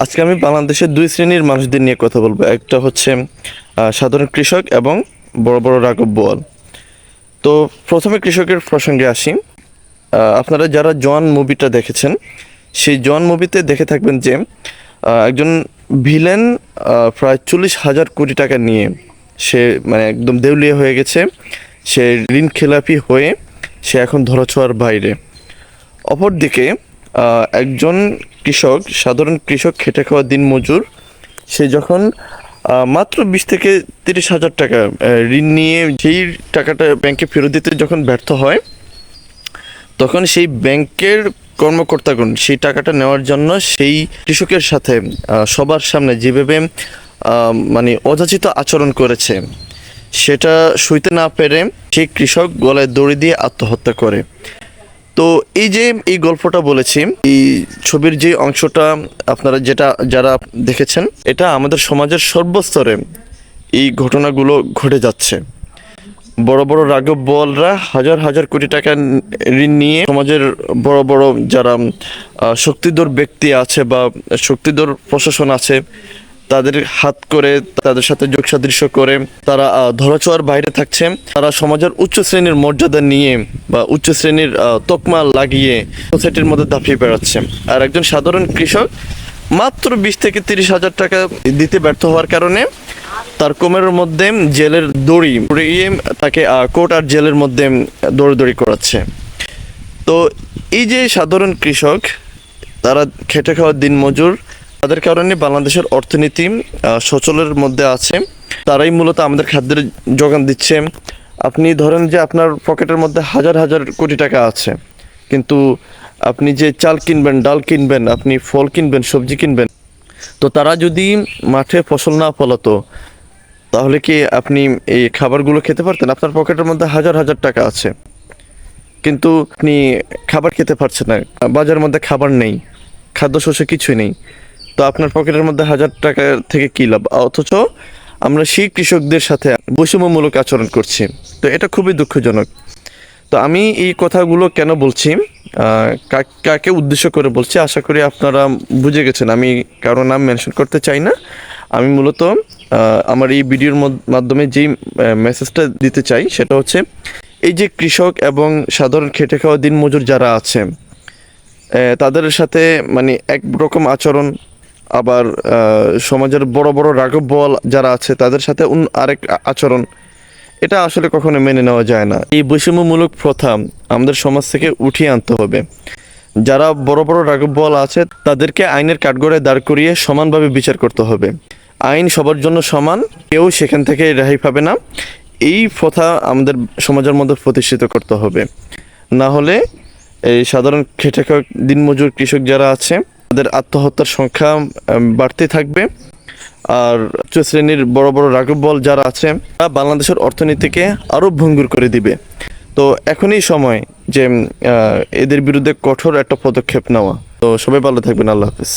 আজকে আমি বাংলাদেশের দুই শ্রেণির মানুষদের নিয়ে কথা বলব। একটা হচ্ছে সাধারণ কৃষক এবং বড় বড় রাঘব বোয়াল। তো প্রথমে কৃষকের প্রসঙ্গে আসি। আপনারা যারা জোয়ান মুভিটা দেখেছেন, সেই জোয়ান মুভিতে দেখে থাকবেন যে একজন ভিলেন প্রায় চল্লিশ হাজার কোটি টাকা নিয়ে সে মানে একদম দেউলিয়া হয়ে গেছে। সে ঋণ খেলাপি হয়ে সে এখন ধরাছোঁয়ার বাইরে। অপরদিকে একজন কৃষক, সাধারণ কৃষক খেটে খাওয়া দিন মজুর, সে যখন মাত্র বিশ থেকে তিরিশ হাজার টাকা ঋণ নিয়ে সেই টাকাটা ব্যাংকে ফেরত দিতে যখন ব্যর্থ হয়, তখন সেই ব্যাংকের কর্মকর্তাগণ সেই টাকাটা নেওয়ার জন্য সেই কৃষকের সাথে সবার সামনে যেভাবে মানে অযাচিত আচরণ করেছে, সেটা সইতে না পেরে সেই কৃষক গলায় দড়ি দিয়ে আত্মহত্যা করে। তো এই যে এই গল্পটা বলেছি, এই ছবির যে অংশটা আপনারা যেটা, যারা দেখেছেন, এটা আমাদের সমাজের সর্বস্তরে এই ঘটনাগুলো ঘটে যাচ্ছে। বড় বড় রাঘব বলরা হাজার হাজার কোটি টাকা ঋণ নিয়ে সমাজের বড় বড় যারা শক্তিধর ব্যক্তি আছে বা শক্তিধর প্রশাসন আছে তাদের হাত করে, তাদের সাথে যোগ সাদৃশ্য করে, তারা ধরাছোঁয়ার বাইরে থাকছে। তারা সমাজের উচ্চ শ্রেণির মর্যাদা নিয়ে বা উচ্চ শ্রেণির তকমা লাগিয়ে সোসাইটির মধ্যে দাপিয়ে বেড়াচ্ছে। আর একজন সাধারণ কৃষক মাত্র বিশ থেকে তিরিশ হাজার টাকা দিতে ব্যর্থ হওয়ার কারণে তার কোমরের মধ্যে জেলের দড়ি পরিয়ে তাকে কোর্ট আর জেলের মধ্যে দৌড়দৌড়ি করাচ্ছে। তো এই যে সাধারণ কৃষক, তারা খেটে খাওয়া দিন মজুর তাদের কারণে বাংলাদেশের অর্থনীতি সচলের মধ্যে আছে। তারাই মূলত আমাদের খাদ্যের যোগান দিচ্ছে। আপনি ধরেন যে আপনার পকেটের মধ্যে হাজার হাজার কোটি টাকা আছে। কিন্তু আপনি যে চাল কিনবেন, ডাল কিনবেন, আপনি ফল কিনবেন, সবজি কিনবেন, তো তারা যদি মাঠে ফসল না ফলাতো, তাহলে কি আপনি এই খাবারগুলো খেতে পারতেন? আপনার পকেটের মধ্যে হাজার হাজার টাকা আছে। কিন্তু আপনি খাবার খেতে পারছেন না। বাজারের মধ্যে খাবার নেই। খাদ্যশস্য কিছুই নেই। তো আপনার পকেটের মধ্যে হাজার টাকা থেকে কী লাভ? অথচ আমরা সেই কৃষকদের সাথে বৈষম্যমূলক আচরণ করছি। তো এটা খুবই দুঃখজনক। তো আমি এই কথাগুলো কেন বলছি? কাকে উদ্দেশ্য করে বলছি? আশা করি আপনারা বুঝে গেছেন। আমি কারও নাম মেনশন করতে চাই না। আমি মূলত আমার এই ভিডিওর মধ্য- মাধ্যমে যেই মেসেজটা দিতে চাই সেটা হচ্ছে, এই যে কৃষক এবং সাধারণ খেটে খাওয়া দিনমজুর যারা আছে তাদের সাথে মানে এক রকম আচরণ আবার সমাজের বড় বড় রাঘব বল যারা আছে, তাদের সাথে আরেক আচরণ। এটা আসলে কখনো মেনে নেওয়া যায় না। এই বৈষম্যমূলক প্রথা আমাদের সমাজ থেকে উঠিয়ে আনতে হবে। যারা বড় বড় রাঘব বল আছে, তাদেরকে আইনের কাঠগড়ায় দাঁড় করিয়ে সমানভাবে বিচার করতে হবে। আইন সবার জন্য সমান, কেউ সেখান থেকে রেহাই পাবে না। এই প্রথা আমাদের সমাজের মধ্যে প্রতিষ্ঠিত করতে হবে। না হলে এই সাধারণ খেটে খাওয়া দিনমজুর কৃষক যারা আছে তাদের আত্মহত্যার সংখ্যা বাড়তে থাকবে। আর উচ্চ শ্রেণির বড় বড় রাঘব বল যারা আছে, তারা বাংলাদেশের অর্থনীতিকে আরও ভঙ্গুর করে দিবে। তো এখনই সময় যে এদের বিরুদ্ধে কঠোর একটা পদক্ষেপ নেওয়া। তো সবাই ভালো থাকবেন, আল্লাহ হাফিজ।